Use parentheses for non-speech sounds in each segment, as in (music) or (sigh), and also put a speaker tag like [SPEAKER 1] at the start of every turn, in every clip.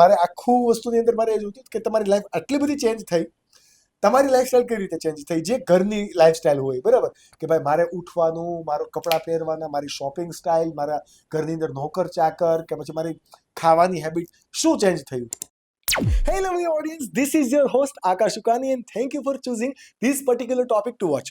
[SPEAKER 1] મારે આખું વસ્તુની અંદર મારે એ જોતું કે તમારી લાઈફ આટલી બધી ચેન્જ થઈ, તમારી લાઈફસ્ટાઈલ કઈ રીતે ચેન્જ થઈ? જે ઘરની લાઈફસ્ટાઈલ હોય, બરાબર? કે ભાઈ મારે ઉઠવાનું, મારો કપડાં પહેરવાના, મારી શોપિંગ સ્ટાઇલ મારા ઘરની અંદર નોકર ચાકર, કે પછી મારી ખાવાની હેબિટ શું ચેન્જ થયું? Hello my audience this is your host Akash Sukani and thank you for choosing this particular topic to watch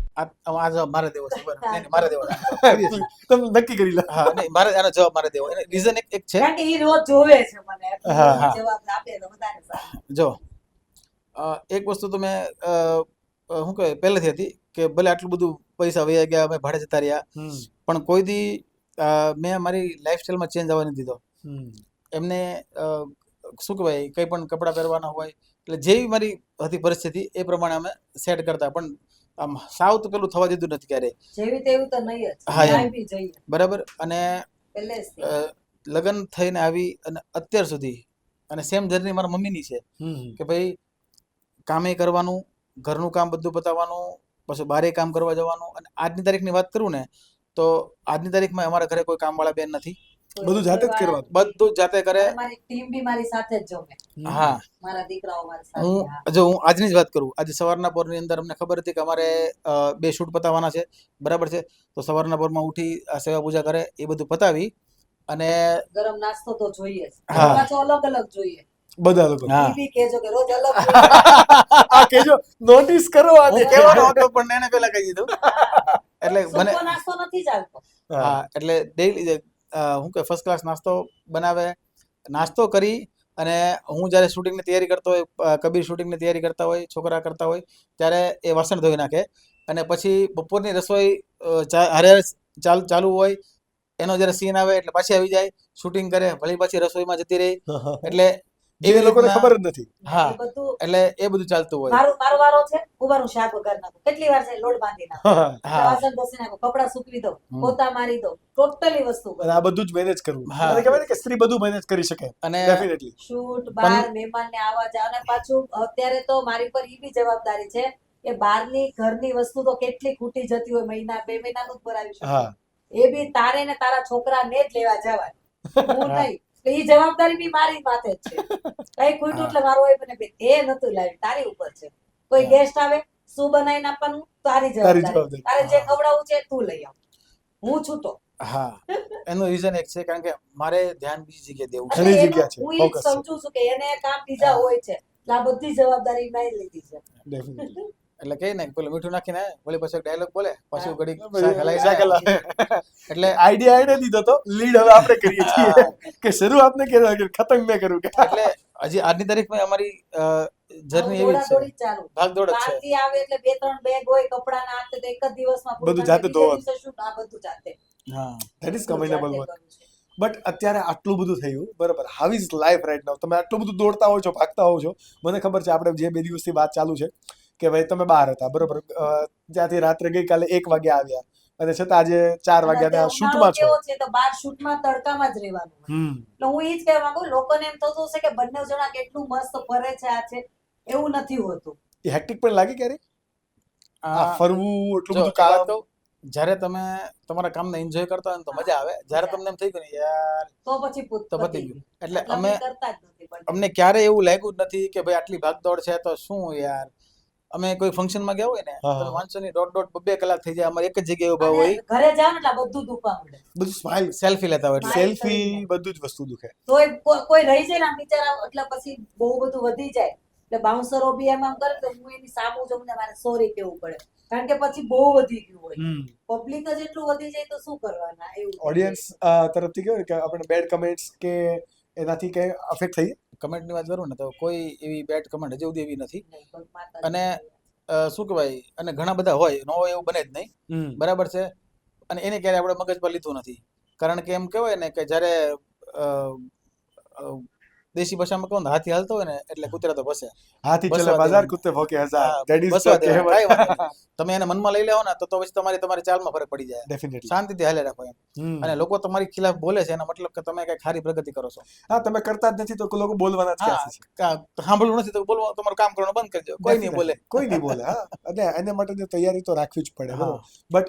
[SPEAKER 2] આ આ મારે દેવો છે બરાબર. નહીં, નહીં, મારે દેવો (laughs)
[SPEAKER 1] તમે નક્કી કરી લો.
[SPEAKER 2] હા નહીં મારે આનો જવાબ મારે દેવો. રીઝન એક એક છે.
[SPEAKER 3] કારણ કે ઈ રોજ જોવે છે મને. એટલે
[SPEAKER 1] હા,
[SPEAKER 2] હા.
[SPEAKER 3] જવાબ આપે તો વધારે
[SPEAKER 2] જો એક વસ્તુ તો મેં શું કહેવાય પહેલેથી હતી કે ભલે આટલું બધું પૈસા વહી ગયા અમે ભાડે જતા રહ્યા પણ કોઈ દી મેં મારી લાઈફસ્ટાઈલમાં ચેન્જ આવવા નથી દીધો. એમને શું કહેવાય કંઈ પણ કપડાં પહેરવાના હોય એટલે જેવી મારી હતી પરિસ્થિતિ એ પ્રમાણે અમે સેટ કરતા. પણ આમ સાવ તો પેલું થવા દીધું નથી ક્યારે.
[SPEAKER 3] જેવી તેવું તો નહીં જ.
[SPEAKER 2] હા, એમ. બરાબર? અને લગ્ન થઈને આવી અને અત્યાર સુધી અને સેમ જર્ની મારા મમ્મીની છે. કે ભાઈ કામે કરવાનું ઘરનું કામ બધું પતાવવાનું પછી બારે કામ કરવા જવાનું અને આજની તારીખની વાત કરું ને તો આજની તારીખમાં અમારા ઘરે કોઈ કામવાળા બેન નથી.
[SPEAKER 1] બધું જાતે જ
[SPEAKER 3] કરવા
[SPEAKER 1] કરવાનું.
[SPEAKER 2] બધું જ જાતે કરે.
[SPEAKER 3] મારી ટીમ બી મારી સાથે જ જમે.
[SPEAKER 2] હા.
[SPEAKER 3] મારા દીકરાઓ
[SPEAKER 2] હું જો હું આજની જ વાત કરું. આજે સવારના પોરની અંદર અમને ખબર હતી કે અમારે બે શૂટ પતાવવાના છે. બરાબર છે? તો સવારના પોરમાં ઉઠી આ સેવા પૂજા કરે એ બધું પતાવી અને
[SPEAKER 3] ગરમ નાસ્તો તો જોઈએ પાછો અલગ અલગ જોઈએ.
[SPEAKER 1] બધા લોકો
[SPEAKER 2] હા.
[SPEAKER 3] ઈ બી કહેજો કે રોજ અલગ (laughs)
[SPEAKER 1] આ કેજો નોટિસ કરો
[SPEAKER 2] હતો પણ એને પેલા કહી દીધું. એટલે મને
[SPEAKER 3] નાસ્તો નથી ચાલતો
[SPEAKER 2] હા એટલે ડેઈલી હું કે ફર્સ્ટ ક્લાસ નાસ્તો બનાવે નાસ્તો કરી અને હું જ્યારે શૂટિંગની તૈયારી કરતો હોય કબીર શૂટિંગની તૈયારી કરતા હોય છોકરા કરતા હોય ત્યારે એ વાસણ ધોઈ નાખે. અને પછી બપોરની રસોઈ હારે ચાલ ચાલુ હોય એનો જ્યારે સીન આવે એટલે પાછી આવી જાય શૂટિંગ કરે ભલે પાછી રસોઈમાં જતી રહી. એટલે
[SPEAKER 1] જે લોકોને ખબર જ નથી.
[SPEAKER 2] હા એટલે એ બધું ચાલતું હોય.
[SPEAKER 3] મારું મારો વારો છે ઉભારું શાક વઘાર નાખું. કેટલી વાર છે લોટ બાંધી નાખું. વાસણ ઘસી નાખું કપડાં સૂકવી દઉં પોતા મારી દો. ટોટલી વસ્તુ
[SPEAKER 1] આ બધું જ મેનેજ કરવું.
[SPEAKER 2] હા.
[SPEAKER 1] કહેવાય કે સ્ત્રી બધું મેનેજ કરી શકે.
[SPEAKER 2] અને
[SPEAKER 1] ડેફિનેટલી
[SPEAKER 3] શૂટ બાર મહેમાન ને આવવા જાવ અને પાછું અત્યારે તો મારી પર એ બી જવાબદારી છે કે બહારની ઘરની વસ્તુ તો કેટલી ખૂટી જતી હોય મહિના બે મહિનાનું જ ભરાવી શકે. એ બી તારે ને તારા છોકરાને જ લેવા જવાય (laughs) હું નહીં. ઈ જવાબદારી બી મારી માથે છે. કઈ ખૂટ્યું એટલે મારો હોય મને એ નતું લાવી તારી ઉપર છે. કોઈ ગેસ્ટ આવે શું બનાવીને આપવાનું? તારી જવાબદારી. તારે જે ખવડાવવું છે તું લઈ આવ. હું છું તો.
[SPEAKER 2] હા. એનું રીઝન એક છે કારણ કે મારે ધ્યાન બીજી જગ્યાએ દેવું છે.
[SPEAKER 3] બીજી
[SPEAKER 1] જગ્યા છે,
[SPEAKER 3] હું. સમજુ છું કે એને કામ બીજા હોય છે. એટલે આ બધી જવાબદારી મેં લીધી છે.
[SPEAKER 1] ડેફિનેટલી
[SPEAKER 2] એટલે કે ને પેલું મીઠું નાખીને વળી પછી ડાયલોગ બોલે પછી ઘડી (laughs) એટલે
[SPEAKER 1] આઈડિયા આઈને દીધો તો લીડ હવે આપણે કરીએ છીએ. કે શરૂઆત ને કે ખતમ મેં કરું. કે
[SPEAKER 2] એટલે હજી આજની તારીખમાં અમારી જર્ની એવી છે. ભાગદોડ જ છે.
[SPEAKER 3] આવે એટલે બે ત્રણ બેગ હોય કપડાના ના તો એક જ દિવસમાં
[SPEAKER 1] બધું જાતે ધોવાનું.
[SPEAKER 3] આ બધું જાતે.
[SPEAKER 2] હા.
[SPEAKER 1] That is commendable work but અત્યારે આટલું બધું થયું બરાબર. How is life right now તમે આટલું બધું દોડતા હો છો ભાગતા હો છો? મને ખબર છે આપણે જે બે દિવસથી વાત ચાલુ છે કે ભાઈ તમે બહાર હતા બરોબર. ત્યાંથી રાત્રે ગઈકાલે એક વાગે આવ્યા. અને છતાં આજે ચાર
[SPEAKER 3] અને
[SPEAKER 1] વાગ્યા
[SPEAKER 3] અત્યારે
[SPEAKER 1] શૂટમાં છો.
[SPEAKER 3] છે તો બાર શૂટમાં તડકામાં જ રહેવાનું એટલે હું એ જ કહેવા માંગુ લોકોને એમ થતું હશે કે બંને જણા કેટલું મસ્ત ફરે છે આ છે એવું નથી હોતું.
[SPEAKER 1] હેક્ટિક પણ લાગે ક્યારે આ ફરવું એટલું બધું કામ?
[SPEAKER 2] તો જ્યારે તમે તમારા કામને એન્જોય કરતા હોય ને તો મજા આવે. જ્યારે તમને એમ થઈ ગયું ને યાર
[SPEAKER 3] તો પછી પૂત
[SPEAKER 2] તો પતી ગયું. એટલે અમે
[SPEAKER 3] અમે કરતા જ નથી બંને.
[SPEAKER 2] અમને ક્યારે એવું લાગ્યું જ નથી કે ભાઈ આટલી ભાગદોડ છે તો શું યાર? અમે કોઈ ફંક્શનમાં ગયા હોય ને તો વાંચો ની દોઢ દોઢ બબે કલાક થઈ જાય. અમારે એક જ જગ્યાએ ઊભા હોય.
[SPEAKER 3] ઘરે જાવ ને એટલે બધું દુખવા મળે
[SPEAKER 1] બધું સ્માઈલ
[SPEAKER 2] સેલ્ફી લેતા હોય
[SPEAKER 1] સેલ્ફી બધું જ વસ્તુ દુખે.
[SPEAKER 3] તો કોઈ રહી જાય ને બિચારા એટલે પછી બહુ બધું વધી જાય. એટલે બાઉન્સરો બી એમ આમ કરે તો હું એની સામું જઉં ને મારે સોરી કેવું પડે. કારણ કે પછી બહુ વધી ગયું હોય. પબ્લિક જ એટલું વધી જાય તો શું કરવાના? એવું.
[SPEAKER 1] ઓડિયન્સ તરફથી કેવું કે આપણે બેડ કમેન્ટ્સ કે એનાથી કઈ અફેક્ટ થઈ
[SPEAKER 2] કમેન્ટની વાત કરું ને તો કોઈ એવી બેડ કમેન્ટ હજી સુધી એવી નથી. અને શું કહેવાય? અને ઘણા બધા હોય ન હોય એવું બને જ નહીં. બરાબર છે? અને એને ક્યારે આપણે મગજ પર લીધું નથી. કારણ કે એમ કહેવાય ને કે જ્યારે દેશી ભાષામાં કહું હાથી હાલતો હોય ને એટલે કૂતરા તો ભસે.
[SPEAKER 1] હાથી ચલે બજાર
[SPEAKER 2] દેવાનું.
[SPEAKER 1] ભોકે હજાર.
[SPEAKER 2] That is. તમે એને મનમાં લઈ લેવો ને તો તો પછી તમારી તમારી ચાલમાં ફરક પડી જાય.
[SPEAKER 1] ડેફિનેટલી
[SPEAKER 2] શાંતિથી હાલે રાખો એમ. અને લોકો તમારી ખિલાફ બોલે છે એનો મતલબ કે તમે કઈ ખારી પ્રગતિ કરો છો.
[SPEAKER 1] હા તમે કરતા જ નથી તો લોકો બોલવાના જ છે?
[SPEAKER 2] સાંભળવું નથી તો બોલવા તમારું કામ કરવાનું બંધ કરજો. કોઈ નહીં બોલે.
[SPEAKER 1] કોઈ નહીં બોલે હા. અને એને માટેની તૈયારી તો રાખવી જ પડે. બટ